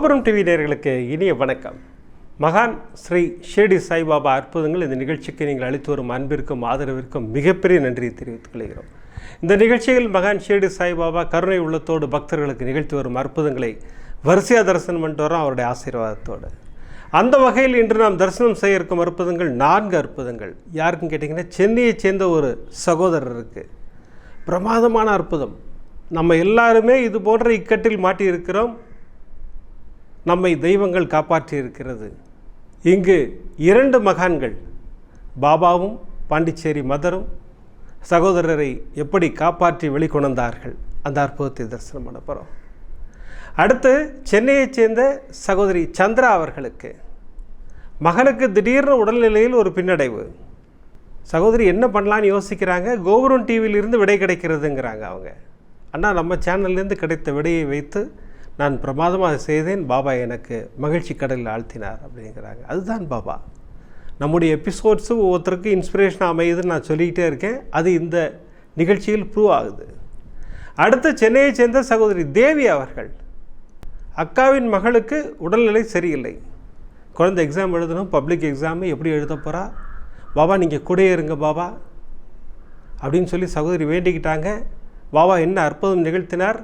கோபுரம் டிவி நேர்களுக்கு இனிய வணக்கம். மகான் ஸ்ரீ ஷேடி சாய்பாபா அற்புதங்கள் இந்த நிகழ்ச்சிக்கு நீங்கள் அளித்து வரும் அன்பிற்கும் ஆதரவிற்கும் மிகப்பெரிய நன்றியை தெரிவித்துக் கொள்கிறோம். இந்த நிகழ்ச்சியில் மகான் ஷேடி சாய்பாபா கருணை உள்ளத்தோடு பக்தர்களுக்கு நிகழ்த்தி வரும் அற்புதங்களை வரிசையாக தரிசனம் பண்ணிட்டு வரோம் அவருடைய ஆசீர்வாதத்தோடு. அந்த வகையில் இன்று நாம் தரிசனம் செய்ய இருக்கும் அற்புதங்கள் நான்கு அற்புதங்கள். யாருக்குன்னு கேட்டிங்கன்னா சென்னையை சேர்ந்த ஒரு சகோதரர் இருக்குது பிரமாதமான அற்புதம். நம்ம எல்லாருமே இது போன்ற இக்கட்டில் மாட்டியிருக்கிறோம். நம்மை தெய்வங்கள் காப்பாற்றி இருக்கிறது இங்கு இரண்டு மகான்கள் பாபாவும் பாண்டிச்சேரி மதரும் சகோதரரை எப்படி காப்பாற்றி வெளிக்கொணர்ந்தார்கள்? அந்த அற்புதத்தை தரிசனம் பண்ண போகிறோம் அடுத்து சென்னையைச் சேர்ந்த சகோதரி சந்திரா அவர்களுக்கு. மகனுக்கு திடீர்னு உடல்நிலையில் ஒரு பின்னடைவு. சகோதரி என்ன பண்ணலான்னு யோசிக்கிறாங்க? கோபுரம் டிவியிலிருந்து விடை கிடைக்கிறதுங்கிறாங்க அவங்க. அண்ணா நம்ம சேனல்லேருந்து கிடைத்த விடையை வைத்து நான் பிரமாதமாக செய்தேன் பாபா எனக்கு மகிழ்ச்சி கடலில் ஆழ்த்தினார் அப்படிங்கிறாங்க. அதுதான் பாபா. நம்முடைய எபிசோட்ஸும் ஒவ்வொருத்தருக்கும் இன்ஸ்பிரேஷன் அமையுதுன்னு நான் சொல்லிக்கிட்டே இருக்கேன். அது இந்த நிகழ்ச்சியில் ப்ரூவ் ஆகுது. அடுத்து சென்னையைச் சேர்ந்த சகோதரி தேவி அவர்கள். அக்காவின் மகளுக்கு உடல்நிலை சரியில்லை. குழந்தை எக்ஸாம் எழுதணும் பப்ளிக் எக்ஸாமு எப்படி எழுத போகிறா பாபா நீங்கள் கூட இருங்க பாபா. அப்படின்னு சொல்லி சகோதரி வேண்டிக்கிட்டாங்க. பாபா என்ன அற்புதம் நிகழ்த்தினார்?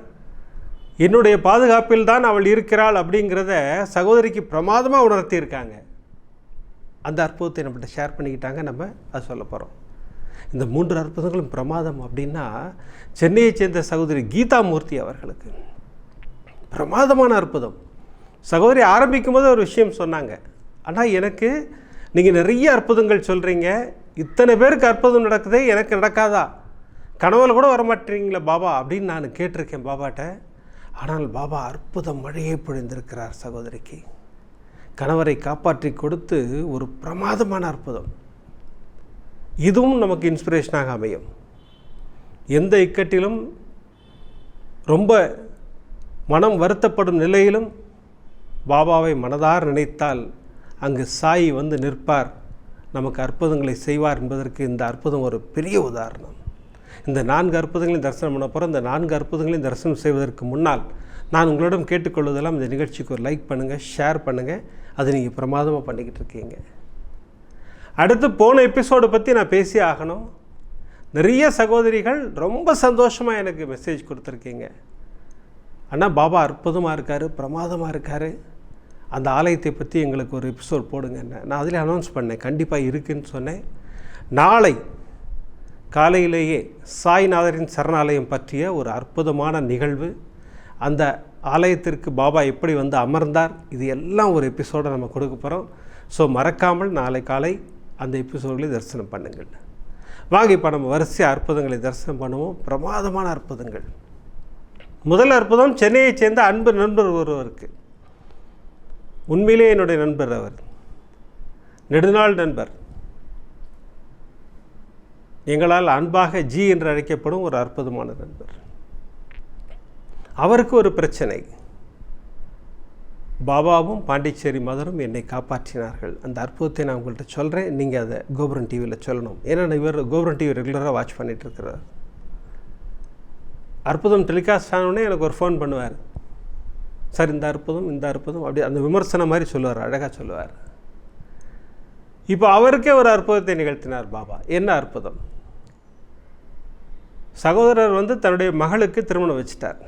என்னுடைய பாதுகாப்பில் தான் அவள் இருக்கிறாள் அப்படிங்கிறத சகோதரிக்கு பிரமாதமாக உணர்த்தியிருக்காங்க. அந்த அற்புதத்தை நம்மகிட்ட ஷேர் பண்ணிக்கிட்டாங்க. நம்ம அது சொல்ல போகிறோம் இந்த மூன்று அற்புதங்களும் பிரமாதம் அப்படின்னா சென்னையைச் சேர்ந்த சகோதரி கீதா மூர்த்தி அவர்களுக்கு பிரமாதமான அற்புதம். சகோதரி ஆரம்பிக்கும் போது ஒரு விஷயம் சொன்னாங்க. ஆனால் எனக்கு நீங்கள் நிறைய அற்புதங்கள் சொல்கிறீங்க இத்தனை பேருக்கு அற்புதம் நடக்குதே எனக்கு நடக்காதா? கனவுல கூட வரமாட்டீங்களே பாபா அப்படின்னு நான் கேட்டிருக்கேன் பாபாட்ட. ஆனால் பாபா அற்புத மழையை பொழிந்திருக்கிறார் சகோதரிக்கு. கணவரை காப்பாற்றி கொடுத்து ஒரு பிரமாதமான அற்புதம். இதுவும் நமக்கு இன்ஸ்பிரேஷனாக அமையும். எந்த இக்கட்டிலும் ரொம்ப மனம் வருத்தப்படும் நிலையிலும் பாபாவை மனதார் நினைத்தால் அங்கு சாய் வந்து நிற்பார். நமக்கு அற்புதங்களை செய்வார் என்பதற்கு இந்த அற்புதம் ஒரு பெரிய உதாரணம். இந்த நான்கு அற்புதங்களையும் தரிசனம் பண்ண போகிறோம் இந்த நான்கு அற்புதங்களையும் தரிசனம் செய்வதற்கு முன்னால் நான் உங்களிடம் கேட்டுக்கொள்வதெல்லாம் இந்த நிகழ்ச்சிக்கு ஒரு லைக் பண்ணுங்கள் ஷேர் பண்ணுங்கள் அது நீங்கள் பிரமாதமாக பண்ணிக்கிட்டு இருக்கீங்க. அடுத்து போன எபிசோடை பற்றி நான் பேசி ஆகணும். நிறைய சகோதரிகள் ரொம்ப சந்தோஷமாக எனக்கு மெசேஜ் கொடுத்துருக்கீங்க. அண்ணா பாபா அற்புதமாக இருக்கார் பிரமாதமாக இருக்கார். அந்த ஆலயத்தை பற்றி எங்களுக்கு ஒரு எபிசோட் போடுங்க என்ன நான் அதில் அனௌன்ஸ் பண்ணேன். கண்டிப்பாக இருக்குன்னு சொன்னேன். நாளை காலையிலேயே சாய்நாதரின் சரணாலயம் பற்றிய ஒரு அற்புதமான நிகழ்வு. அந்த ஆலயத்திற்கு பாபா எப்படி வந்து அமர்ந்தார் இது எல்லாம் ஒரு எபிசோடை நம்ம கொடுக்க போகிறோம் ஸோ மறக்காமல் நாளை காலை அந்த எபிசோடுகளை தரிசனம் பண்ணுங்கள். வாங்க இப்போ நம்ம வரிசை அற்புதங்களை தரிசனம் பண்ணுவோம். பிரமாதமான அற்புதங்கள். முதல் அற்புதம் சென்னையை சேர்ந்த அன்பு நண்பர் ஒருவருக்கு. உண்மையிலே என்னுடைய நண்பர் அவர். நெடுநாள் நண்பர். எங்களால் அன்பாக ஜி என்று அழைக்கப்படும் ஒரு அற்புதமான நண்பர். அவருக்கு ஒரு பிரச்சனை. பாபாவும் பாண்டிச்சேரி மதரும் என்னை காப்பாற்றினார்கள். அந்த அற்புதத்தை நான் உங்கள்கிட்ட சொல்கிறேன் நீங்கள் அதை கோபுரம் டிவியில் சொல்லணும். ஏன்னா இவர் கோபுரம் டிவி ரெகுலராக வாட்ச் பண்ணிகிட்டு இருக்கிறார். அற்புதம் டெலிகாஸ்ட் ஆனோடனே எனக்கு ஒரு ஃபோன் பண்ணுவார். சார் இந்த அற்புதம் இந்த அற்புதம் அப்படி அந்த விமர்சனம் மாதிரி சொல்லுவார் அழகாக சொல்லுவார். இப்போ அவருக்கே ஒரு அற்புதத்தை நிகழ்த்தினார் பாபா. என்ன அற்புதம்? சகோதரர் வந்து தன்னுடைய மகளுக்கு திருமணம் வச்சிட்டார்.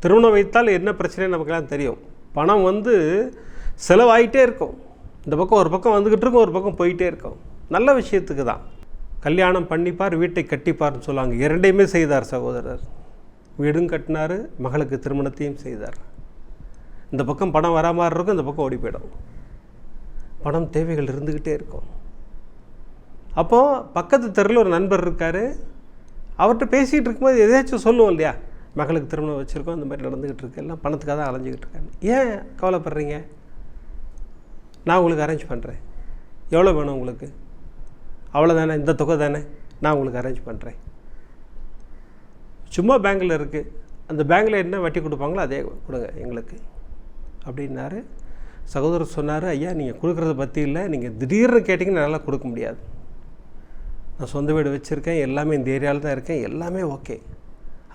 திருமணம் வைத்தால் என்ன பிரச்சனை நமக்கெல்லாம் தெரியும். பணம் வந்து செலவாயிட்டே இருக்கும். இந்த பக்கம் ஒரு பக்கம் வந்துக்கிட்டு இருக்கும் ஒரு பக்கம் போயிட்டே இருக்கும். நல்ல விஷயத்துக்கு தான். கல்யாணம் பண்ணிப்பார் வீட்டை கட்டிப்பார்னு சொல்லுவாங்க. இரண்டையுமே செய்தார் சகோதரர். வீடும் கட்டினார் மகளுக்கு திருமணத்தையும் செய்தார். இந்த பக்கம் பணம் வரா மாதிரி இருக்கும் இந்த பக்கம் ஓடி போயிடும். பணம் தேவைகள் இருந்துக்கிட்டே இருக்கும். அப்போது பக்கத்து தெருவில் ஒரு நண்பர் இருக்கார். அவர்கிட்ட பேசிகிட்டு இருக்கும்போது எதாச்சும் சொல்லுவோம் இல்லையா? மகளுக்கு திருமணம் வச்சுருக்கோம் இந்த மாதிரி நடந்துக்கிட்டு இருக்கு. எல்லாம் பணத்துக்காக தான் அலைஞ்சிக்கிட்டு இருக்காங்க. ஏன் கவலைப்படுறீங்க? நான் உங்களுக்கு அரேஞ்ச் பண்ணுறேன் எவ்வளோ வேணும் உங்களுக்கு? அவ்வளோதானே இந்த தொகை தானே? நான் உங்களுக்கு அரேஞ்ச் பண்ணுறேன் சும்மா பேங்கில் இருக்குது அந்த பேங்கில் என்ன வட்டி கொடுப்பாங்களோ அதே கொடுங்க எங்களுக்கு. அப்படின்னாரு. சகோதரர் சொன்னார் ஐயா நீங்கள் கொடுக்குறத பற்றி இல்லை. நீங்கள் திடீர்னு கேட்டிங்கன்னா நல்லா கொடுக்க முடியாது. நான் சொந்த வீடு வச்சுருக்கேன் எல்லாமே இந்த ஏரியாவில் தான் இருக்கேன் எல்லாமே ஓகே.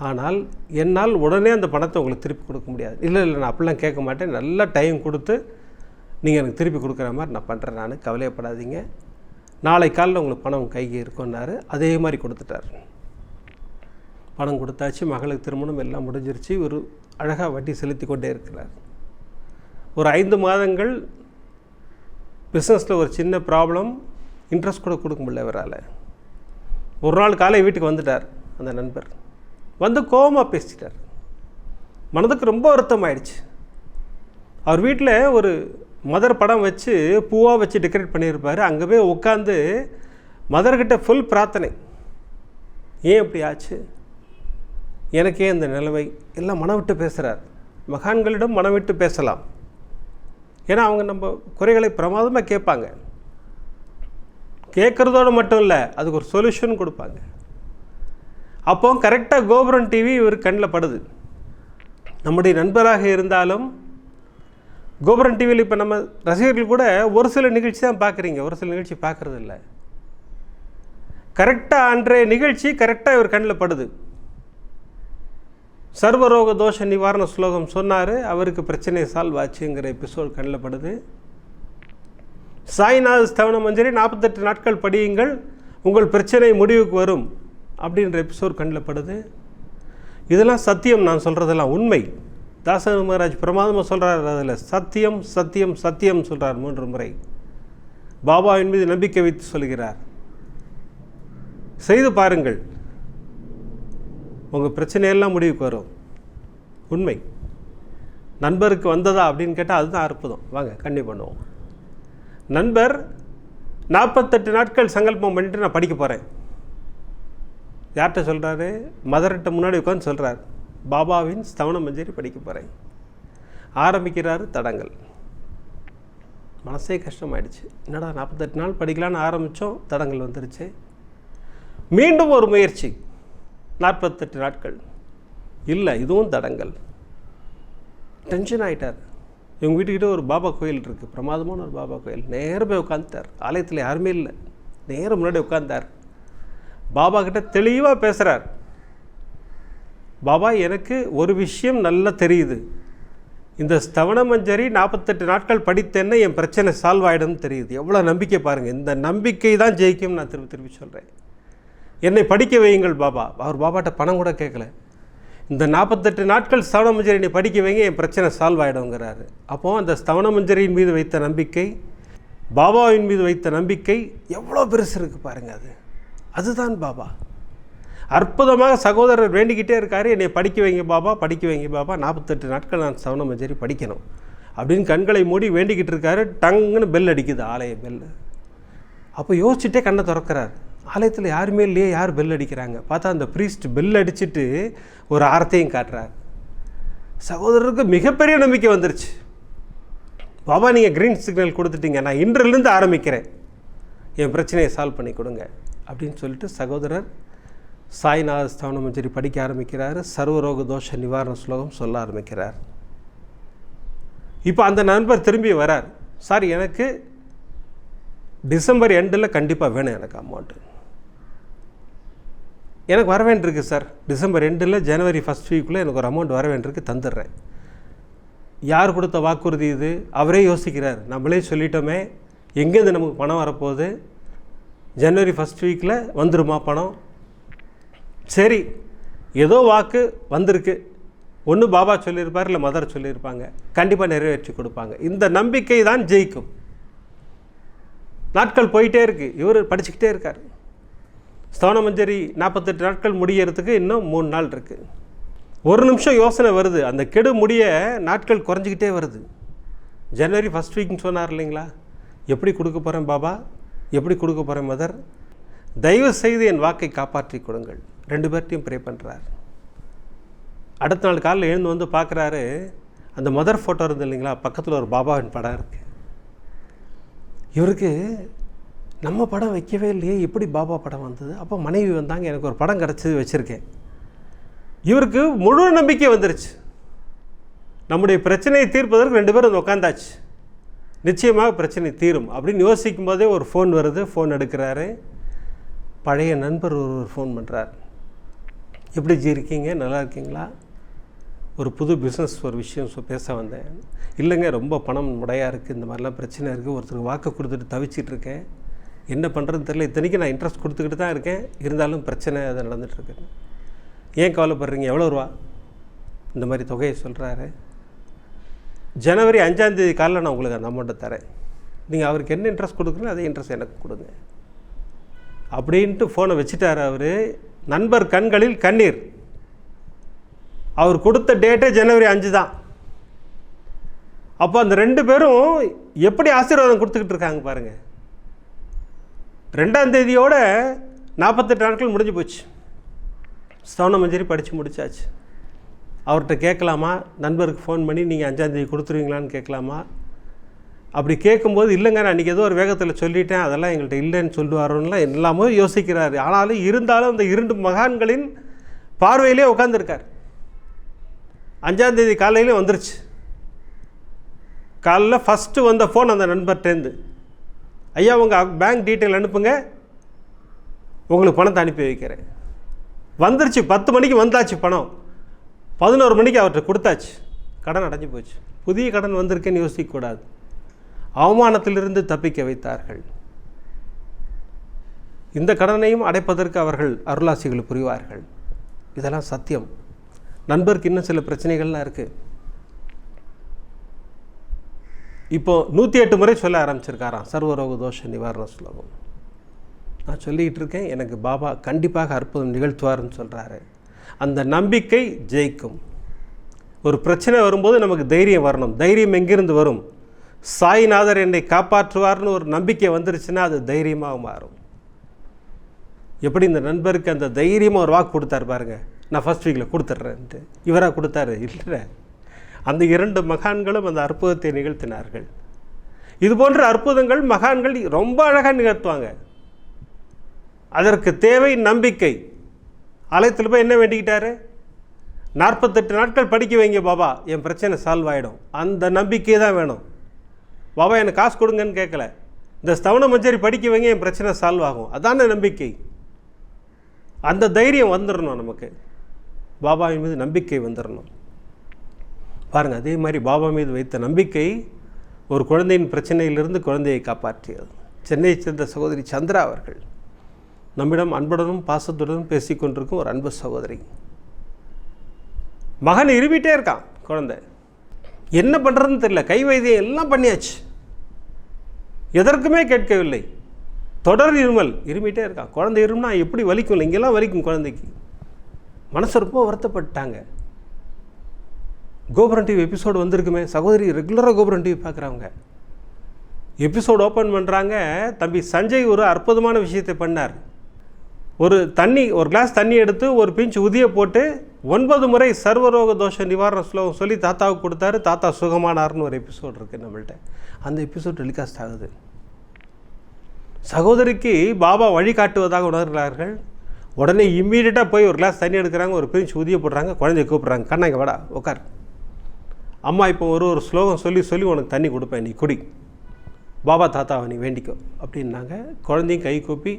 ஆனால் என்னால் உடனே அந்த பணத்தை உங்களுக்கு திருப்பி கொடுக்க முடியாது. இல்லை இல்லை நான் அப்படிலாம் கேட்க மாட்டேன். நல்லா டைம் கொடுத்து நீங்கள் எனக்கு திருப்பி கொடுக்குற மாதிரி நான் பண்ணுறேன் நான். கவலையப்படாதீங்க. நாளை காலையில் உங்களுக்கு பணம் கைக்கு இருக்கும்னாரு. அதே மாதிரி கொடுத்துட்டார். பணம் கொடுத்தாச்சு. மகளுக்கு திருமணம் எல்லாம் முடிஞ்சிருச்சு. ஒரு அழகாக வட்டி செலுத்தி கொண்டே இருக்கிறார். ஒரு ஐந்து மாதங்கள் பிஸ்னஸில் ஒரு சின்ன ப்ராப்ளம் இன்ட்ரெஸ்ட் கூட கொடுக்க முடியல இவரால். ஒரு நாள் காலை வீட்டுக்கு வந்துட்டார் அந்த நண்பர். வந்து கோபமாக பேசிட்டார். மனதுக்கு ரொம்ப வருத்தம் ஆயிடுச்சு அவர் வீட்டில் ஒரு மதர் படம் வச்சு பூவாக வச்சு டெக்கரேட் பண்ணியிருப்பார். அங்கே போய் உட்காந்து மதர்கிட்ட ஃபுல் பிரார்த்தனை. ஏன் இப்படி ஆச்சு? எனக்கே இந்த நிலைமை. எல்லாம் மனம் விட்டு பேசுகிறார் மகான்களிடம் மனம் விட்டு பேசலாம். ஏன்னா அவங்க நம்ம குறைகளை பிரமாதமாக கேட்பாங்க. கேட்குறதோடு மட்டும் இல்லை அதுக்கு ஒரு சொல்யூஷன் கொடுப்பாங்க. அப்போ கரெக்டாக கோபுரம் டிவி இவர் கண்ணில் படுது. நம்முடைய நண்பராக இருந்தாலும் கோபுரம் டிவியில் இப்போ நம்ம ரசிகர்கள் கூட ஒரு சில நிகழ்ச்சி தான் பார்க்குறீங்க ஒரு சில நிகழ்ச்சி பார்க்குறது இல்லை. கரெக்டாக அன்றைய நிகழ்ச்சி கரெக்டாக இவர் கண்ணில் படுது. சர்வரோக தோஷ நிவாரண ஸ்லோகம் சொன்னார். அவருக்கு பிரச்சனை சால்வ் ஆச்சுங்கிற எபிசோட் கண்ணில் படுது. சாய்நாத ஸ்தவன மஞ்சரி நாற்பத்தெட்டு நாட்கள் படியுங்கள் உங்கள் பிரச்சனை முடிவுக்கு வரும் அப்படின்ற எபிசோட் கண்ணில் படுது. இதெல்லாம் சத்தியம் நான் சொல்கிறதெல்லாம் உண்மை. தாசன மகாராஜ் பிரமாதமாக சொல்கிறார் அதில் சத்தியம் சத்தியம் சத்தியம் சொல்கிறார் மூன்று முறை. பாபாவின் மீது நம்பிக்கை வைத்து சொல்கிறார். செய்து பாருங்கள் உங்கள் பிரச்சனையெல்லாம் முடிவுக்கு வரும். உண்மை. நண்பருக்கு வந்ததா அப்படின்னு கேட்டால் அதுதான் அற்புதம். வாங்க கண்டிப்பாக பண்ணுவோம். நண்பர் நாற்பத்தெட்டு நாட்கள் சங்கல்பம் பண்ணிட்டு நான் படிக்க போகிறேன் யார்கிட்ட சொல்கிறாரு மதர்கிட்ட முன்னாடி உட்காந்து சொல்கிறார் பாபாவின் ஸ்தவன மஞ்சரி படிக்க போகிறேன் ஆரம்பிக்கிறாரு தடங்கள். மனசே கஷ்டமாயிடுச்சு. என்னடா நாற்பத்தெட்டு நாள் படிக்கலான்னு ஆரம்பித்தோம் தடங்கள் வந்துருச்சு. மீண்டும் ஒரு முயற்சி. நாற்பத்தெட்டு நாட்கள். இல்லை இதுவும் தடங்கள். டென்ஷன் ஆகிட்டார் இவங்க வீட்டுக்கிட்ட ஒரு பாபா கோயில் இருக்குது பிரமாதமான ஒரு பாபா கோயில். நேரம் போய் உட்காந்துட்டார் ஆலயத்தில் யாருமே இல்லை. நேரம் முன்னாடி உட்காந்தார் பாபா கிட்ட தெளிவாக பேசுகிறார் பாபா எனக்கு ஒரு விஷயம் நல்லா தெரியுது. இந்த ஸ்தவண மஞ்சரி நாற்பத்தெட்டு நாட்கள் படித்தேன்னா என் பிரச்சனை சால்வ் ஆகிடும்னு தெரியுது. எவ்வளோ நம்பிக்கை பாருங்கள் இந்த நம்பிக்கை தான் ஜெயிக்கும் நான் திருப்பி திருப்பி சொல்கிறேன் என்னை படிக்க வையுங்கள் பாபா. அவர் பாபாட்ட பணம் கூட கேட்கல இந்த நாற்பத்தெட்டு நாட்கள் ஸ்தவன மஞ்சரி என்னை படிக்க வைங்க என் பிரச்சனை சால்வ் ஆகிடுங்கிறாரு அப்போது அந்த ஸ்தவன மஞ்சரியின் மீது வைத்த நம்பிக்கை பாபாவின் மீது வைத்த நம்பிக்கை எவ்வளோ பெருசு இருக்குது பாருங்கள் அது. அதுதான் பாபா. அற்புதமாக சகோதரர் வேண்டிக்கிட்டே இருக்காரு என்னை படிக்க வைங்க பாபா படிக்க வைங்க பாபா நாற்பத்தெட்டு நாட்கள் நான் சவண மஞ்சரி படிக்கணும். அப்படின்னு கண்களை மூடி வேண்டிக்கிட்டு இருக்காரு டங்குன்னு பெல் அடிக்குது ஆலய பெல் அப்போ யோசிச்சுட்டே கண்ணை திறக்கிறார். ஆலயத்தில் யாருமே இல்லையே யார் பெல் அடிக்கிறாங்க? பார்த்தா அந்த ப்ரீஸ்ட் பெல் அடிச்சுட்டு ஒரு ஆரத்தையும் காட்டுறார். சகோதரருக்கு மிகப்பெரிய நம்பிக்கை வந்துருச்சு. பாபா நீங்கள் க்ரீன் சிக்னல் கொடுத்துட்டீங்க நான் இன்றிலிருந்து ஆரம்பிக்கிறேன். என் பிரச்சனையை சால்வ் பண்ணி கொடுங்க அப்படின்னு சொல்லிட்டு சகோதரர் சாய்நாத ஸ்தானமஞ்சரி படிக்க ஆரம்பிக்கிறார். சர்வரோக தோஷ நிவாரண ஸ்லோகம் சொல்ல ஆரம்பிக்கிறார். இப்போ அந்த நண்பர் திரும்பி வரார். சார் எனக்கு டிசம்பர் எண்டில் கண்டிப்பாக வேணும் எனக்கு அமௌண்ட்டு எனக்கு வர வேண்டியிருக்கு சார் டிசம்பர் ரெண்டில் ஜனவரி ஃபஸ்ட் வீக்குள்ளே எனக்கு ஒரு அமௌண்ட் வர வேண்டியிருக்கு தந்துடுறேன். யார் கொடுத்த வாக்குறுதி இது? அவரே யோசிக்கிறார். நம்மளே சொல்லிட்டோமே எங்கேருந்து நமக்கு பணம் வரப்போகுது? ஜனவரி ஃபஸ்ட் வீக்கில் வந்துருமா பணம்? சரி ஏதோ வாக்கு வந்திருக்கு. ஒன்று பாபா சொல்லியிருப்பார் இல்லை மதர் சொல்லியிருப்பாங்க. கண்டிப்பாக நிறைவேற்றி கொடுப்பாங்க. இந்த நம்பிக்கை தான் ஜெயிக்கும். நாட்கள் போயிட்டே இருக்குது இவர் படிச்சுக்கிட்டே இருக்கார். ஸ்தவனமஞ்சரி நாற்பத்தெட்டு நாட்கள் முடியறதுக்கு இன்னும் மூணு நாள் இருக்குது ஒரு நிமிஷம் யோசனை வருது. அந்த கெடு முடிய நாட்கள் குறைஞ்சிக்கிட்டே வருது. ஜனவரி ஃபஸ்ட் வீக்னு சொன்னார் இல்லைங்களா? எப்படி கொடுக்க போகிறேன் பாபா? எப்படி கொடுக்க போகிறேன் மதர்? தயவு செய்து என் வாக்கை காப்பாற்றி கொடுங்கள். ரெண்டு பேர்ட்டையும் ப்ரே பண்ணுறார் அடுத்த நாள் காலையில் எழுந்து வந்து பார்க்குறாரு. அந்த மதர் ஃபோட்டோ இருந்து இல்லைங்களா? பக்கத்தில் ஒரு பாபாவின் படம் இருக்குது இவருக்கு நம்ம படம் வைக்கவே இல்லையே எப்படி பாபா படம் வந்தது. அப்போ மனைவி வந்தாங்க எனக்கு ஒரு படம் கிடச்சது வச்சுருக்கேன். இவருக்கு முழு நம்பிக்கை வந்துருச்சு. நம்முடைய பிரச்சனையை தீர்ப்பதற்கு ரெண்டு பேரும் உட்காந்தாச்சு நிச்சயமாக பிரச்சனை தீரும் அப்படின்னு யோசிக்கும் போதே ஒரு ஃபோன் வருது ஃபோன் எடுக்கிறாரு. பழைய நண்பர் ஒருவர் ஃபோன் பண்ணுறார் எப்படி ஜி இருக்கீங்க? நல்லா இருக்கீங்களா? ஒரு புது பிஸ்னஸ் ஒரு விஷயம் ஸோ பேச வந்தேன். இல்லைங்க ரொம்ப பணம் முடையாக இருக்குது இந்த மாதிரிலாம் பிரச்சனை இருக்குது ஒருத்தருக்கு வாக்கு கொடுத்துட்டு தவிச்சிட்டு இருக்கேன். என்ன பண்ணுறதுன்னு தெரியல. இத்தனைக்கும் நான் இன்ட்ரெஸ்ட் கொடுத்துக்கிட்டு தான் இருக்கேன். இருந்தாலும் பிரச்சனை அது நடந்துகிட்ருக்கு ஏன் கவலைப்படுறீங்க? எவ்வளோ ரூபா? இந்த மாதிரி தொகையை சொல்கிறாரு ஜனவரி அஞ்சாந்தேதி காலைல நான் உங்களுக்கு அந்த அமௌண்ட்டை தரேன். நீங்கள் அவருக்கு என்ன இன்ட்ரெஸ்ட் கொடுக்குறீங்களோ அதே இன்ட்ரெஸ்ட் எனக்கு கொடுங்க. அப்படின்ட்டு ஃபோனை வச்சுட்டார் அவர். நண்பர் கண்களில் கண்ணீர். அவர் கொடுத்த டேட்டே ஜனவரி அஞ்சு தான். அப்போ அந்த ரெண்டு பேரும் எப்படி ஆசீர்வாதம் கொடுத்துக்கிட்டு இருக்காங்க பாருங்கள் ரெண்டாம் தேதியோட நாற்பத்தெட்டு நாட்கள் முடிஞ்சு போச்சு. ஸ்தவன மஞ்சரி படித்து முடிச்சாச்சு. அவர்கிட்ட கேட்கலாமா? நண்பருக்கு ஃபோன் பண்ணி நீங்கள் அஞ்சாந்தேதி கொடுத்துருவீங்களான்னு கேட்கலாமா? அப்படி கேட்கும்போது இல்லைங்க நான் இன்றைக்கி ஏதோ ஒரு வேகத்தில் சொல்லிட்டேன். அதெல்லாம் எங்கள்கிட்ட இல்லைன்னு சொல்லுவாரோன்னெலாம் எல்லாமே யோசிக்கிறார். ஆனாலும் இருந்தாலும் அந்த இரண்டு மகான்களின் பார்வையிலே உட்காந்துருக்கார் அஞ்சாந்தேதி காலையிலே வந்துருச்சு. காலைல ஃபஸ்ட்டு வந்த ஃபோன் அந்த நண்பர்கிட்டேருந்து ஐயா உங்கள் பேங்க் டீட்டெயில் அனுப்புங்க. உங்களுக்கு பணத்தை அனுப்பி வைக்கிறேன். வந்துருச்சு பத்து மணிக்கு வந்தாச்சு பணம். பதினோரு மணிக்கு அவர்கிட்ட கொடுத்தாச்சு. கடன் அடைஞ்சு போச்சு. புதிய கடன் வந்திருக்கேன்னு யோசிக்கக்கூடாது அவமானத்திலிருந்து தப்பிக்க வைத்தார்கள். இந்த கடனையும் அடைப்பதற்கு அவர்கள் அருளாசிகள் புரிவார்கள். இதெல்லாம் சத்தியம். நண்பருக்கு இன்னும் சில பிரச்சனைகள்லாம் இருக்குது இப்போ நூற்றி எட்டு முறை சொல்ல ஆரம்பிச்சிருக்காராம் சர்வரோக தோஷ நிவாரண ஸ்லோகம். நான் சொல்லிக்கிட்டு இருக்கேன் எனக்கு பாபா கண்டிப்பாக அற்புதம் நிகழ்த்துவார்னு சொல்கிறாரு அந்த நம்பிக்கை ஜெயிக்கும். ஒரு பிரச்சனை வரும்போது நமக்கு தைரியம் வரணும். தைரியம் எங்கிருந்து வரும்? சாய்நாதர் என்னை காப்பாற்றுவார்னு ஒரு நம்பிக்கை வந்துருச்சுன்னா அது தைரியமாக மாறும். எப்படி இந்த நண்பருக்கு அந்த தைரியமாக ஒரு வாக்கு கொடுத்தாரு பாருங்க. நான் ஃபர்ஸ்ட் வீக்கில் கொடுத்துட்றேன்ட்டு. இவராக கொடுத்தாரு? இல்லை. அந்த இரண்டு மகான்களும் அந்த அற்புதத்தை நிகழ்த்தினார்கள். இது போன்ற அற்புதங்கள் மகான்கள் ரொம்ப அழகாக நிகழ்த்துவாங்க. அதற்கு தேவை நம்பிக்கை. ஆலயத்தில் போய் என்ன வேண்டிக்கிட்டாரு? நாற்பத்தெட்டு நாட்கள் படிக்க வைங்க பாபா என் பிரச்சனை சால்வ் ஆகிடும் அந்த நம்பிக்கை தான் வேணும். பாபா எனக்கு காசு கொடுங்கன்னு கேட்கல. இந்த ஸ்தவன மஞ்சரி படிக்க வைங்க என் பிரச்சனை சால்வ் ஆகும். அதான நம்பிக்கை. அந்த தைரியம் வந்துடணும் நமக்கு. பாபாவின் மீது நம்பிக்கை வந்துடணும் பாருங்கள் அதே மாதிரி பாபா மீது வைத்த நம்பிக்கை ஒரு குழந்தையின் பிரச்சனையிலிருந்து குழந்தையை காப்பாற்றியது. சென்னையைச் சேர்ந்த சகோதரி சந்திரா அவர்கள் நம்மிடம் அன்புடனும் பாசத்துடனும் பேசிக்கொண்டிருக்கும் ஒரு அன்பு சகோதரி. மகன் இருவிட்டே இருக்கான் குழந்தை. என்ன பண்ணுறதுன்னு தெரியல கை வைத்தியம் எல்லாம் பண்ணியாச்சு. எதற்குமே கேட்கவில்லை. தொடர் இருமல் இருமிட்டே இருக்கான். குழந்தை இருமுனா எப்படி வலிக்கும் இல்லை இங்கெல்லாம் வலிக்கும் குழந்தைக்கு. மனசு ரொம்ப வருத்தப்பட்டாங்க கோபுரம் டிவி எபிசோடு வந்திருக்குமே. சகோதரி ரெகுலராக கோபுரம் டிவி பார்க்குறவங்க. எபிசோடு ஓப்பன் பண்ணுறாங்க தம்பி சஞ்சய் ஒரு அற்புதமான விஷயத்தை பண்ணார். ஒரு தண்ணி ஒரு கிளாஸ் தண்ணி எடுத்து ஒரு பிஞ்ச் உதிய போட்டு ஒன்பது முறை சர்வரோக தோஷ நிவாரண ஸ்லோகம் சொல்லி தாத்தாவுக்கு கொடுத்தாரு. தாத்தா சுகமானார்னு ஒரு எபிசோட் இருக்குது நம்மள்ட்ட. அந்த எபிசோட் டெலிகாஸ்ட் ஆகுது. சகோதரிக்கு பாபா வழிகாட்டுவதாக உணர்கிறார்கள். உடனே இம்மீடியட்டாக போய் ஒரு கிளாஸ் தண்ணி எடுக்கிறாங்க. ஒரு பிரிஞ்சு ஊதிய போடுறாங்க. குழந்தைய கூப்பிட்றாங்க. கண்ணா இங்கே வாடா உட்கார் அம்மா இப்போ ஒரு ஒரு ஸ்லோகம் சொல்லி சொல்லி உனக்கு தண்ணி கொடுப்பேன் நீ குடி. பாபா தாத்தாவை நீ வேண்டிக்கோ. அப்படின்னாங்க. குழந்தையும் கை கூப்பி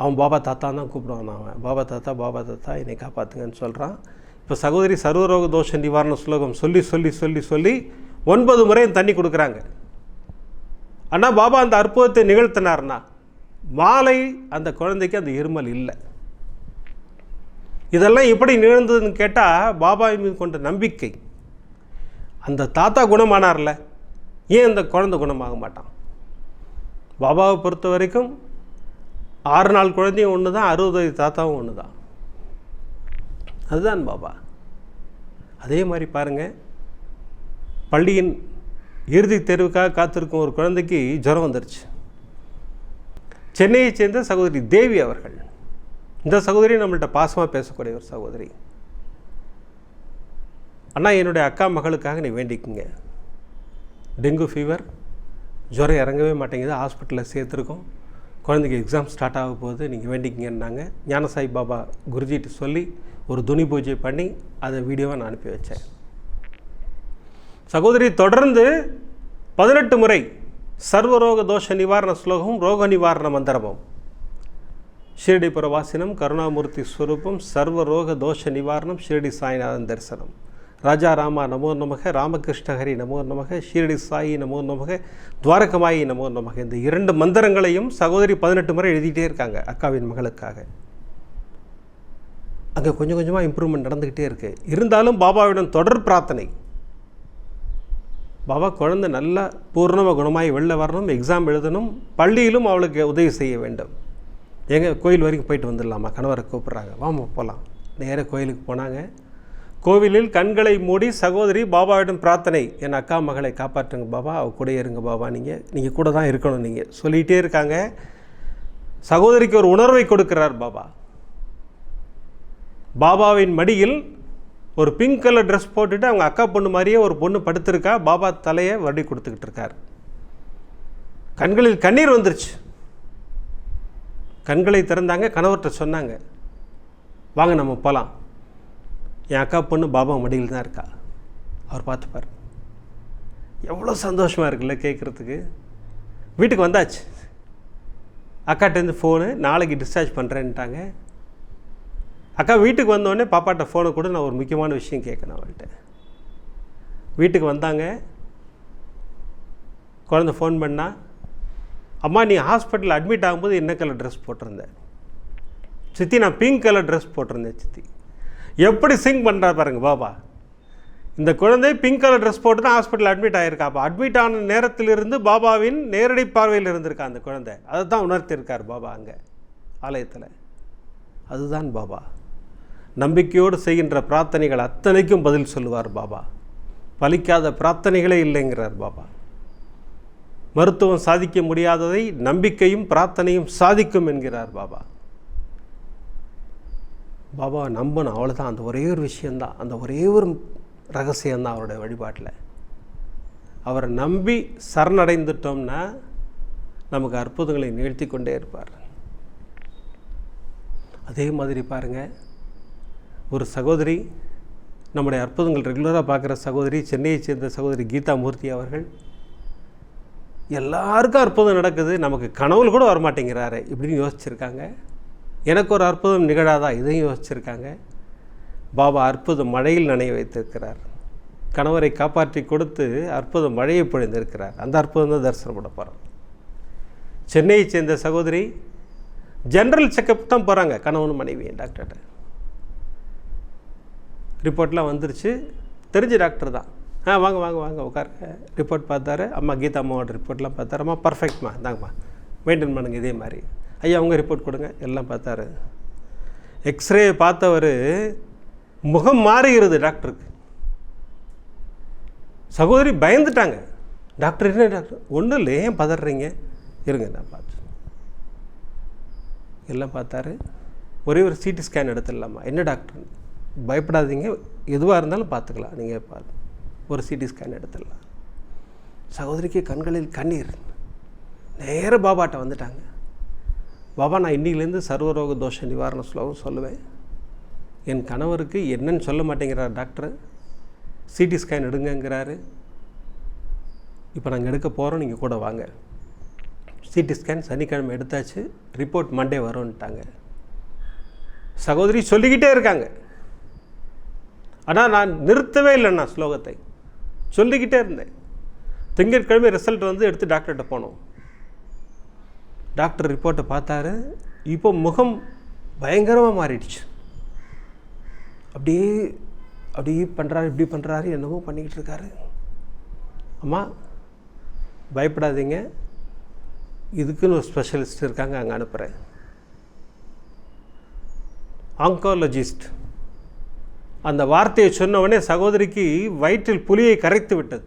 அவன் பாபா தாத்தா தான் கூப்பிடுவான் அவன். பாபா தாத்தா பாபா தாத்தா என்னை காப்பாற்றுங்கன்னு சொல்கிறான் இப்போ சகோதரி சர்வரோக தோஷ நிவாரண ஸ்லோகம் சொல்லி சொல்லி சொல்லி சொல்லி ஒன்பது முறையும் தண்ணி கொடுக்குறாங்க. ஆனால் பாபா அந்த அற்புதத்தை நிகழ்த்தினார்னா மாலை அந்த குழந்தைக்கு அந்த இருமல் இல்லை. இதெல்லாம் எப்படி நிகழ்ந்ததுன்னு கேட்டால் பாபாவின் மீது கொண்ட நம்பிக்கை. அந்த தாத்தா குணமானார்ல? ஏன் அந்த குழந்தை குணமாக மாட்டான்? பாபாவை பொறுத்த வரைக்கும் ஆறு நாள் குழந்தையும் ஒன்று தான் அறுபது வயது தாத்தாவும் ஒன்று தான் அதுதான் பாபா. அதே மாதிரி பாருங்கள் பள்ளியின் இறுதித் தேர்வுக்காக காத்திருக்கும் ஒரு குழந்தைக்கு ஜுரம் வந்துருச்சு. சென்னையைச் சேர்ந்த சகோதரி தேவி அவர்கள். இந்த சகோதரி நம்மள்ட்ட பாசமாக பேசக்கூடிய ஒரு சகோதரி. அண்ணா என்னுடைய அக்கா மகளுக்காக நீ வேண்டிக்குங்க. டெங்கு ஃபீவர் ஜுரம் இறங்கவே மாட்டேங்குது ஹாஸ்பிட்டலில் சேர்த்துருக்கோம். குழந்தைக்கு எக்ஸாம் ஸ்டார்ட் ஆக போகுது நீங்கள் வேண்டிக்கிங்கன்னாங்க. ஞானசாய் பாபா குருஜிட்டு சொல்லி ஒரு துணி பூஜை பண்ணி அதை வீடியோவை நான் அனுப்பி வச்சேன். சகோதரி தொடர்ந்து பதினெட்டு முறை சர்வரோக தோஷ நிவாரண ஸ்லோகம் ரோக நிவாரண மந்திரமும். ஷிரடி வாசினம் கருணாமூர்த்தி ஸ்வரூபம் சர்வ ரோக தோஷ நிவாரணம் ஷிரடி சாய்நாதன் தரிசனம். ராஜா ராமா நமோ நமக ராமகிருஷ்ணஹரி நமோ நமக ஷீரடி சாயி நமோ நமக துவாரகமாயி நமோ நமக. இந்த இரண்டு மந்திரங்களையும் சகோதரி பதினெட்டு முறை எழுதிட்டே இருக்காங்க அக்காவின் மகளுக்காக. அங்கே கொஞ்சம் கொஞ்சமாக இம்ப்ரூவ்மெண்ட் நடந்துக்கிட்டே இருக்கு. இருந்தாலும் பாபாவிடம் தொடர் பிரார்த்தனை. பாபா குழந்தை நல்லா பூர்ணம குணமாகி வெளில வரணும் எக்ஸாம் எழுதணும் பள்ளியிலும் அவளுக்கு உதவி செய்ய வேண்டும். எங்கள் கோயில் வரைக்கும் போயிட்டு வந்துடலாமா? கணவரை கூப்பிட்றாங்க. வாமா போகலாம் நேராக கோயிலுக்கு போனாங்க. கோவிலில் கண்களை மூடி சகோதரி பாபாவிடம் பிரார்த்தனை. என் அக்கா மகளை காப்பாற்றுங்க பாபா அவ கூட இருங்க பாபா. நீங்கள் நீங்கள் கூட தான் இருக்கணும் நீங்கள் சொல்லிகிட்டே இருக்காங்க. சகோதரிக்கு ஒரு உணர்வை கொடுக்கிறார் பாபா. பாபாவின் மடியில் ஒரு பிங்க் கலர் ட்ரெஸ் போட்டுட்டு அவங்க அக்கா பொண்ணு மாதிரியே ஒரு பொண்ணு படுத்திருக்கா. பாபா தலையை வடி கொடுத்துக்கிட்டு இருக்கார். கண்களில் கண்ணீர் வந்துருச்சு. கண்களை திறந்தாங்க கணவர்கிட்ட சொன்னாங்க வாங்க நம்ம போகலாம் என் அக்கா பொண்ணு பாபா மடியில் தான் இருக்கா. அவர் பார்த்துப்பார் எவ்வளோ சந்தோஷமாக இருக்குல்ல கேட்குறதுக்கு. வீட்டுக்கு வந்தாச்சு. அக்காட்டேருந்து ஃபோனு நாளைக்கு டிஸ்சார்ஜ் பண்ணுறேன்ட்டாங்க அக்கா வீட்டுக்கு வந்தோடனே பாப்பாட்ட ஃபோனை கூட நான் ஒரு முக்கியமான விஷயம் கேட்கணும் அவள்கிட்ட. வீட்டுக்கு வந்தாங்க. குழந்த ஃபோன் பண்ணா அம்மா நீ ஹாஸ்பிட்டலில் அட்மிட் ஆகும்போது என்ன கலர் ட்ரெஸ் போட்டிருந்தேன் சித்தி நான் பிங்க் கலர் ட்ரெஸ் போட்டிருந்தேன் சித்தி. எப்படி சிங் பண்ணுறா பாருங்க பாபா. இந்த குழந்தை பிங்க் கலர் ட்ரெஸ் போட்டு தான் ஹாஸ்பிட்டல் அட்மிட் ஆகியிருக்கா அப்போ அட்மிட் ஆன நேரத்திலிருந்து பாபாவின் நேரடி பார்வையில் இருந்திருக்கா அந்த குழந்தை. அதை தான் உணர்த்தியிருக்கார் பாபா அங்கே ஆலயத்தில். அதுதான் பாபா. நம்பிக்கையோடு செய்கின்ற பிரார்த்தனைகள் அத்தனைக்கும் பதில் சொல்லுவார் பாபா. பலிக்காத பிரார்த்தனைகளே இல்லைங்கிறார் பாபா. மருத்துவம் சாதிக்க முடியாததை நம்பிக்கையும் பிரார்த்தனையும் சாதிக்கும் என்கிறார் பாபா. பாபா நம்பணும் அவ்வளோதான் அந்த ஒரே ஒரு விஷயந்தான் அந்த ஒரே ஒரு ரகசியம்தான் அவருடைய வழிபாட்டில். அவரை நம்பி சரணடைந்துட்டோம்னா நமக்கு அற்புதங்களை நிகழ்த்தி கொண்டே இருப்பார். அதே மாதிரி பாருங்கள் ஒரு சகோதரி நம்முடைய அற்புதங்கள் ரெகுலராக பார்க்குற சகோதரி சென்னையை சேர்ந்த சகோதரி கீதா மூர்த்தி அவர்கள் எல்லாருக்கும் அற்புதம் நடக்குது. நமக்கு கனவுல கூட வரமாட்டேங்கிறாரு இப்படின்னு யோசிச்சுருக்காங்க. எனக்கு ஒரு அற்புதம் நிகழாதா? இதையும் யோசிச்சிருக்காங்க. பாபா அற்புதம் மழையில் நனைய வைத்திருக்கிறார். கணவரை காப்பாற்றி கொடுத்து அற்புதம் மழையை பொழிந்திருக்கிறார். அந்த அற்புதம் தான் தரிசனம் பண்ண போகிறோம் சென்னையை சேர்ந்த சகோதரி ஜென்ரல் செக்கப் தான் போகிறாங்க கணவன் மனைவி டாக்டர்கிட்ட. ரிப்போர்ட்லாம் வந்துருச்சு. தெரிஞ்ச டாக்டர் தான். ஆ வாங்க வாங்க வாங்க உட்காருங்க ரிப்போர்ட் பார்த்தாரு. அம்மா கீதா அம்மாவோட ரிப்போர்ட்லாம் பார்த்தாரு. அம்மா பர்ஃபெக்ட்மா இந்தாங்கம்மா. மெயின்டைன் பண்ணுங்கள் இதே மாதிரி. ஐயா அவங்க ரிப்போர்ட் கொடுங்க. எல்லாம் பார்த்தாரு. எக்ஸ்ரே பார்த்தவர் முகம் மாறுகிறது டாக்டருக்கு. சகோதரி பயந்துட்டாங்க. டாக்டர் என்ன டாக்டர்? ஒன்றும் இல்லை ஏன் பதறீங்க? இருங்க நான் பார்த்து எல்லாம் பார்த்தாரு. ஒரே ஒரு சிடி ஸ்கேன் எடுத்துடலாமா? என்ன டாக்டர்? பயப்படாதீங்க. எதுவாக இருந்தாலும் பார்த்துக்கலாம். நீங்கள் பார்த்து ஒரு சிடி ஸ்கேன் எடுத்துடலாம். சகோதரிக்கு கண்களில் கண்ணீர். நேர பாபாட்ட வந்துட்டாங்க. பாபா நான் இன்றைக்கிலேருந்து சர்வரோக தோஷ நிவாரண ஸ்லோகம் சொல்லுவேன். என் கணவருக்கு என்னன்னு சொல்ல மாட்டேங்கிறார் டாக்டர். சிடி ஸ்கேன் எடுங்கங்கிறாரு. இப்போ நாங்கள் எடுக்க போகிறோம் நீங்கள் கூட வாங்க. சிடி ஸ்கேன் சனிக்கிழமை எடுத்தாச்சு ரிப்போர்ட் மண்டே வரும்ன்ட்டாங்க சகோதரி சொல்லிக்கிட்டே இருக்காங்க. ஆனால் நான் நிறுத்தவே இல்லைண்ணா ஸ்லோகத்தை. சொல்லிக்கிட்டே இருந்தேன். திங்கட்கிழமை ரிசல்ட் வந்து எடுத்து டாக்டர்கிட்ட போனோம். டாக்டர் ரிப்போர்ட்டை பார்த்தாரு. இப்போ முகம் பயங்கரமாக மாறிடுச்சு. அப்படியே அப்படியே பண்ணுறாரு இப்படி பண்ணுறாரு என்னமோ பண்ணிக்கிட்டு இருக்காரு. அம்மா பயப்படாதீங்க. இதுக்குன்னு ஒரு ஸ்பெஷலிஸ்ட் இருக்காங்க அங்கே அனுப்புகிறேன் ஆங்காலஜிஸ்ட் அந்த வார்த்தையை சொன்னவொடனே சகோதரிக்கு வயிற்றில் புலியை கரைத்து விட்டது.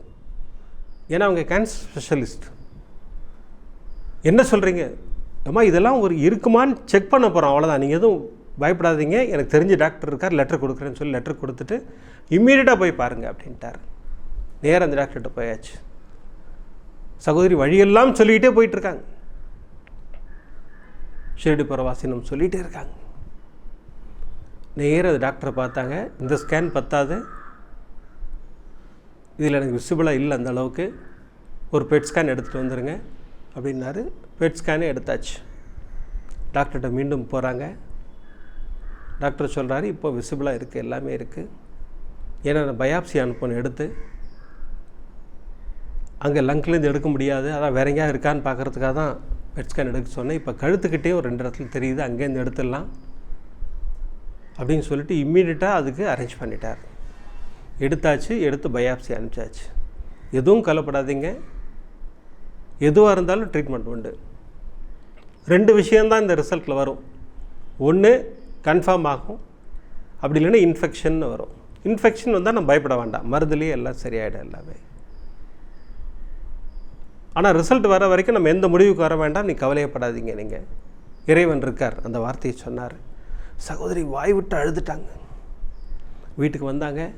ஏன்னா அவங்க கேன்சர் ஸ்பெஷலிஸ்ட் என்ன சொல்கிறீங்க அம்மா இதெல்லாம் ஒரு இருக்குமான்னு செக் பண்ண போகிறோம் அவ்வளோதான் நீங்கள் எதுவும் பயப்படாதீங்க. எனக்கு தெரிஞ்ச டாக்டர் இருக்கார். லெட்டர் கொடுக்குறேன்னு சொல்லி லெட்டர் கொடுத்துட்டு இம்மீடியட்டாக போய் பாருங்கள் அப்படின்ட்டார். நேராக அந்த டாக்டர்கிட்ட போயாச்சு. சகோதரி வழியெல்லாம் சொல்லிக்கிட்டே போயிட்டுருக்காங்க. ஷிரடி பரவாசினம் சொல்லிகிட்டே இருக்காங்க. நேராக அது டாக்டரை பார்த்தாங்க. இந்த ஸ்கேன் பத்தாது. இதில் எனக்கு விசிபிளாக இல்லை அந்த அளவுக்கு. ஒரு பெட் ஸ்கேன் எடுத்துகிட்டு வந்துடுங்க அப்படின்னாரு. பெட் ஸ்கேனே எடுத்தாச்சு. டாக்டர்கிட்ட மீண்டும் போகிறாங்க டாக்டர் சொல்கிறாரு இப்போ விசிபிளாக இருக்குது எல்லாமே இருக்குது ஏன்னா நான் பயாப்சி அனுப்பணும் எடுத்து. அங்கே லங்க்லேருந்து எடுக்க முடியாது. அதான் வேற எங்கேயா இருக்கான்னு பார்க்குறதுக்காக தான் பெட் ஸ்கேன் எடுக்க சொன்னேன். இப்போ கழுத்துக்கிட்டே ஒரு ரெண்டு இடத்துல தெரியுது. அங்கேருந்து எடுத்துடலாம். அப்படின்னு சொல்லிட்டு இம்மீடியட்டாக அதுக்கு அரேஞ்ச் பண்ணிட்டார். எடுத்தாச்சு எடுத்து பயாப்சி அனுப்பிச்சாச்சு. எதுவும் கவலைப்படாதீங்க. எதுவாக இருந்தாலும் ட்ரீட்மெண்ட் உண்டு. ரெண்டு விஷயந்தான் இந்த ரிசல்ட்டில் வரும். ஒன்று கன்ஃபார்ம் ஆகும். அப்படி இல்லைன்னா இன்ஃபெக்ஷன் வரும். இன்ஃபெக்ஷன் வந்தால் நம்ம பயப்பட வேண்டாம். மருந்துலேயே எல்லாம் சரியாயிடும் எல்லாமே. ஆனால் ரிசல்ட் வர வரைக்கும் நம்ம எந்த முடிவுக்கு வர வேண்டாம். நீ கவலையப்படாதீங்க நீங்கள் இறைவன் இருக்கார். அந்த வார்த்தையை சொன்னார். சகோதரி வாய் விட்டு அழுதுட்டாங்க. வீட்டுக்கு வந்தாங்க.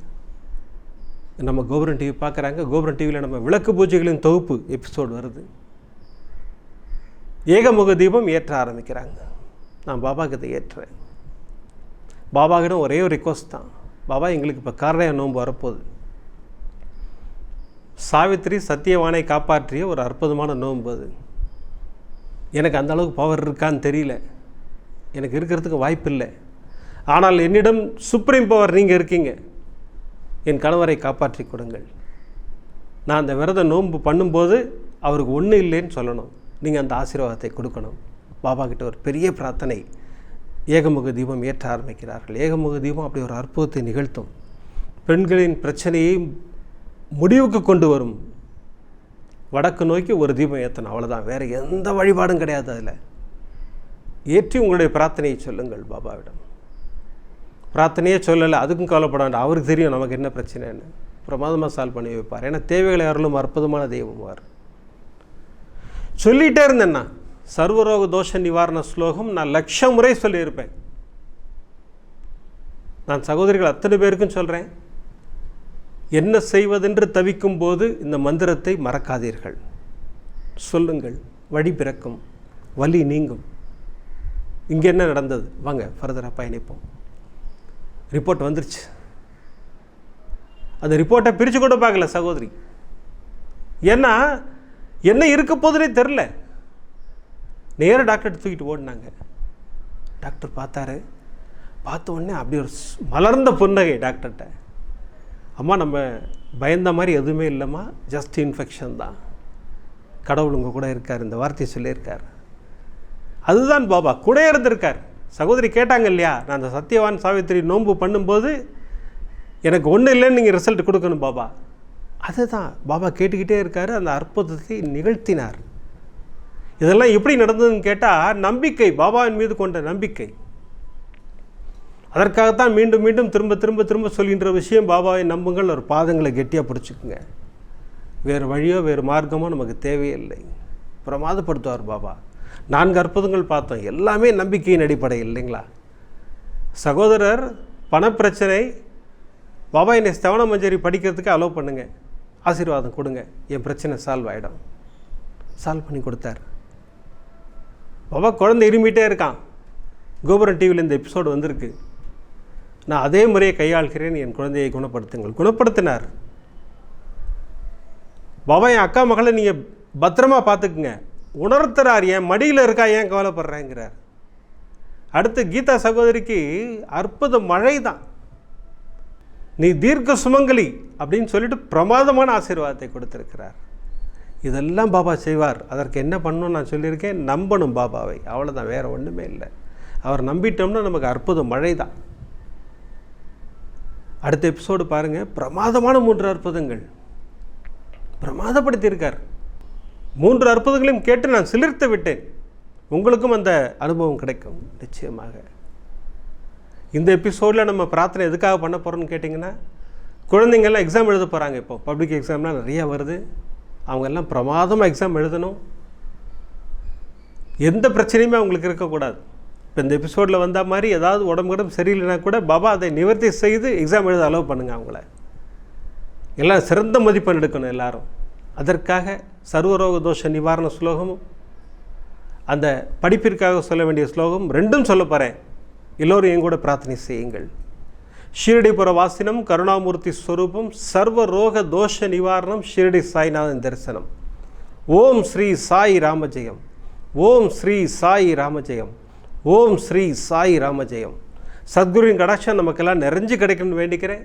நம்ம கோபுரம் டிவி பார்க்குறாங்க. கோபுரம் டிவியில் நம்ம விளக்கு பூஜைகளின் தொகுப்பு எபிசோடு வருது. ஏகமுக தீபம் ஏற்ற ஆரம்பிக்கிறாங்க. நான் பாபா கிட்ட ஏற்றுறேன் பாபாகிடம் ஒரே ஒரு ரிக்வஸ்ட் தான். பாபா எங்களுக்கு இப்போ காரணைய நோன்பு வரப்போகுது. சாவித்திரி சத்தியவானை காப்பாற்றிய ஒரு அற்புதமான நோன்பு அது. எனக்கு அந்த அளவுக்கு பவர் இருக்கான்னு தெரியல. எனக்கு இருக்கிறதுக்கு வாய்ப்பு இல்லை ஆனால் என்னிடம் சுப்ரீம் பவர் நீங்கள் இருக்கீங்க. என் கணவரை காப்பாற்றி கொடுங்கள். நான் அந்த விரத நோன்பு பண்ணும்போது அவருக்கு ஒன்றும் இல்லைன்னு சொல்லணும். நீங்கள் அந்த ஆசீர்வாதத்தை கொடுக்கணும். பாபா கிட்ட ஒரு பெரிய பிரார்த்தனை. ஏகமுக தீபம் ஏற்ற ஆரம்பிக்கிறார்கள். ஏகமுக தீபம் அப்படி ஒரு அற்புதத்தை நிகழ்த்தும். பெண்களின் பிரச்சனையை முடிவுக்கு கொண்டு வரும். வடக்கு நோக்கி ஒரு தீபம் ஏற்றணும் அவ்வளோதான் வேறு எந்த வழிபாடும் கிடையாது அதில். ஏற்றி உங்களுடைய பிரார்த்தனையை சொல்லுங்கள் பாபாவிடம். பிரார்த்தனையே சொல்லலை அதுக்கும் கவலைப்பட வேண்டாம் அவருக்கு தெரியும் நமக்கு என்ன பிரச்சனைன்னு. பிரமாதமாக சால்வ் பண்ணி வைப்பார். ஏன்னா தேவைகளை அருளும் அற்புதமான தெய்வமார் சொல்லிகிட்டே இருந்தேன்னா சர்வரோக தோஷ நிவாரண ஸ்லோகம் நான் லட்சம் முறை சொல்லியிருப்பேன். நான் சகோதரிகள் அத்தனை பேருக்கும் சொல்கிறேன் என்ன செய்வதென்று தவிக்கும் போது இந்த மந்திரத்தை மறக்காதீர்கள். சொல்லுங்கள். வழி பிறக்கும். வலி நீங்கும். இங்கே என்ன நடந்தது? வாங்க ஃபர்தராக பயணிப்போம். ரிப்போர்ட் வந்துருச்சு. அந்த ரிப்போர்ட்டை பிரித்து கூட பார்க்கல சகோதரி. ஏன்னா என்ன இருக்க போதுனே தெரில நேராக டாக்டர் தூக்கிட்டு ஓடினாங்க. டாக்டர் பார்த்தாரு. பார்த்த உடனே அப்படி ஒரு மலர்ந்த புன்னகை டாக்டர்கிட்ட அம்மா நம்ம பயந்த மாதிரி எதுவுமே இல்லைம்மா. ஜஸ்ட் இன்ஃபெக்ஷன் தான். கடவுள் உங்கள் கூட இருக்கார். இந்த வார்த்தையை சொல்லியிருக்கார். அதுதான் பாபா கூட இருந்திருக்கார். சகோதரி கேட்டாங்க இல்லையா நான் அந்த சத்யவான் சாவித்திரி நோன்பு பண்ணும்போது எனக்கு ஒன்றும் இல்லைன்னு நீங்கள் ரிசல்ட் கொடுக்கணும் பாபா. அதுதான் பாபா கேட்டுக்கிட்டே இருக்கார் அந்த அற்புதத்தை நிகழ்த்தினார். இதெல்லாம் எப்படி நடந்ததுன்னு கேட்டால் நம்பிக்கை பாபாவின் மீது கொண்ட நம்பிக்கை. அதற்காகத்தான் மீண்டும் மீண்டும் திரும்ப திரும்ப திரும்ப சொல்கின்ற விஷயம் பாபாவை நம்புங்கள் ஒரு பாதங்களை கெட்டியாக பிடிச்சிக்குங்க. வேறு வழியோ வேறு மார்க்கமோ நமக்கு தேவையில்லை. பிரமாதப்படுத்துவார் பாபா. நான்கு அற்புதங்கள் பார்த்தோம். எல்லாமே நம்பிக்கையின் அடிப்படை இல்லைங்களா? சகோதரர் பணப்பிரச்சனை பாபா என்னை ஸ்தவன மஞ்சரி படிக்கிறதுக்கு அலோவ் பண்ணுங்கள் ஆசீர்வாதம் கொடுங்க. என் பிரச்சனை சால்வ் ஆகிடும் சால்வ் பண்ணி கொடுத்தார். பாபா குழந்தை இருமிட்டே இருக்கான். கோபுரம் டிவியில் இந்த எபிசோடு வந்திருக்கு. நான் அதே முறையை கையாள்கிறேன். என் குழந்தையை குணப்படுத்துங்கள். குணப்படுத்தினார். பாபா என் அக்கா மகளை நீங்கள் பத்திரமா பார்த்துக்குங்க. உணர்த்துறார் என் மடியில் இருக்கா ஏன் கவலைப்படுறேங்கிறார். அடுத்து கீதா சகோதரிக்கு அற்புத மழை தான். நீ தீர்க்க சுமங்கலி அப்படின்னு சொல்லிட்டு பிரமாதமான ஆசீர்வாதத்தை கொடுத்துருக்கிறார். இதெல்லாம் பாபா செய்வார். அதற்கு என்ன பண்ணணும்னு நான் சொல்லியிருக்கேன். நம்பணும் பாபாவை. அவ்வளோதான் வேறு ஒன்றுமே இல்லை. அவர் நம்பிட்டோம்னா நமக்கு அற்புத மழை தான். அடுத்த எபிசோடு பாருங்கள் பிரமாதமான மூன்று அற்புதங்கள். பிரமாதப்படுத்தியிருக்கார். மூன்று அற்புதங்களையும் கேட்டு நான் சிலிர்த்து விட்டேன். உங்களுக்கும் அந்த அனுபவம் கிடைக்கும். நிச்சயமாக. இந்த எபிசோடில் நம்ம பிரார்த்தனை எதுக்காக பண்ண போகிறோம்னு கேட்டிங்கன்னா குழந்தைங்கள்லாம் எக்ஸாம் எழுத போகிறாங்க இப்போ. பப்ளிக் எக்ஸாம்லாம் நிறையா வருது. அவங்க எல்லாம் பிரமாதமாக எக்ஸாம் எழுதணும். எந்த பிரச்சனையுமே அவங்களுக்கு இருக்கக்கூடாது. இப்போ இந்த எபிசோடில் வந்த மாதிரி ஏதாவது உடம்பு உடம்பு சரியில்லைனா கூட பாபா அதை நிவர்த்தி செய்து எக்ஸாம் எழுத அலோவ் பண்ணுங்கள் அவங்கள. எல்லாம் சிறந்த மதிப்பெண் எடுக்கணும் எல்லாரும். அதற்காக சர்வரோக தோஷ நிவாரண ஸ்லோகமும் அந்த படிப்பிற்காக சொல்ல வேண்டிய ஸ்லோகம் ரெண்டும் சொல்ல போகிறேன் எல்லோரும் என் கூட பிரார்த்தனை செய்யுங்கள். ஷீரடிபுர வாசினம் கருணாமூர்த்தி ஸ்வரூபம் சர்வ ரோக தோஷ நிவாரணம் ஷீரடி சாய்நாதன் தரிசனம். ஓம் ஸ்ரீ சாய் ராமஜெயம் ஓம் ஸ்ரீ சாய் ராமஜெயம் ஓம் ஸ்ரீ சாய் ராமஜெயம் சத்குருவின் கடாட்சம் நமக்கெல்லாம் நிறைஞ்சு கிடைக்கணும்னு வேண்டிக்கிறேன்.